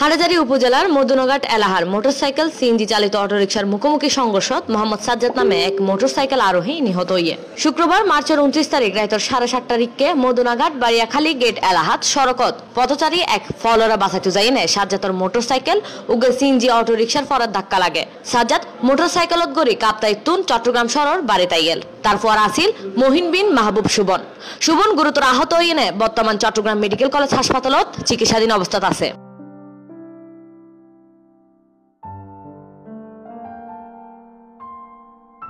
হাটাজারি উপজেলার মদুনঘাট এলাহার motorcycle CNG চালিত অটোরিকশার মুখোমুখি সংঘর্ষত মোহাম্মদ সাজ্জাদ নামে এক মোটরসাইকেল আরোহী নিহত হইয়ে শুক্রবার মার্চের উনত্রিশ তারিখ রাইতর সাড়ে সাত রিককে মদুনাঘাট, বাড়িয়াখালী, গেট, এলাহাত, সড়কত পথচারী এক ফলরা বাসাইতে যাই নে সাজ্জাতর মোটরসাইকেল উগে সিএনজি অটোরিকশার ফরার ধাক্কা লাগে। সাজ্জাদ মোটরসাইকেলত গড়ি কাপ্তাইতুন চট্টগ্রাম শহর বাড়িতাই গেল তারপর আসিল মহিন বিন মাহবুব সুবন। সুবন গুরুতর আহত হইয়ে বর্তমান চট্টগ্রাম মেডিকেল কলেজ হাসপাতালত চিকিৎসাধীন অবস্থাত আছে।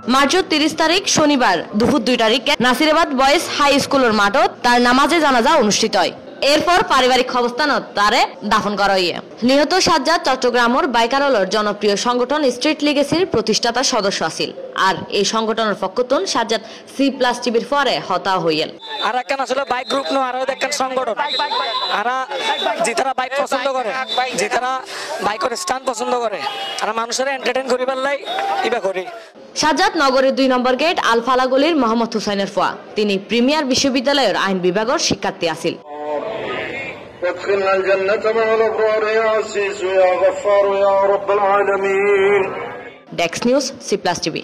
মার্চের তিরিশ তারিখ শনিবার দুপুর দুই তারিখে নাসিরাবাদ বয়েজ হাই স্কুলের মাঠত তার নামাজে জানাজা অনুষ্ঠিত হয়। এরপর পারিবারিক অবস্থানত তারে দাফন করা হইয়ে নিহত সাজ্জাদ চট্টগ্রামের বাইকারলর জনপ্রিয় সংগঠন স্ট্রিট লিগেসির প্রতিষ্ঠাতা সদস্য আছিল। আর এই সংগঠনের পক্ষতুন সাজ্জাদ সি প্লাস টিভির পরে হতা হইয়েল আর একখান আসলে বাইক গ্রুপ নো আরও একখান সংগঠন। আর যেতারা বাইক পছন্দ করে, যেতারা বাইকের স্থান পছন্দ করে, আর মানুষের এন্টারটেইন করিবার লাই ইবা করি। সাজাদ নগরের দুই নম্বর গেট আলফালা গলির মোহাম্মদ হুসাইনের ফোয়া। তিনি প্রিমিয়ার বিশ্ববিদ্যালয়ের আইন বিভাগের শিক্ষার্থী আছিল। ডেক্স নিউজ সি প্লাস টিভি।